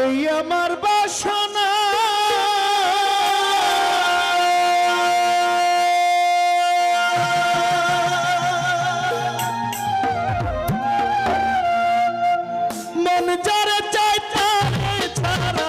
এই আমার বাসনা। মন যারে চাই তারে ছাড়া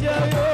加油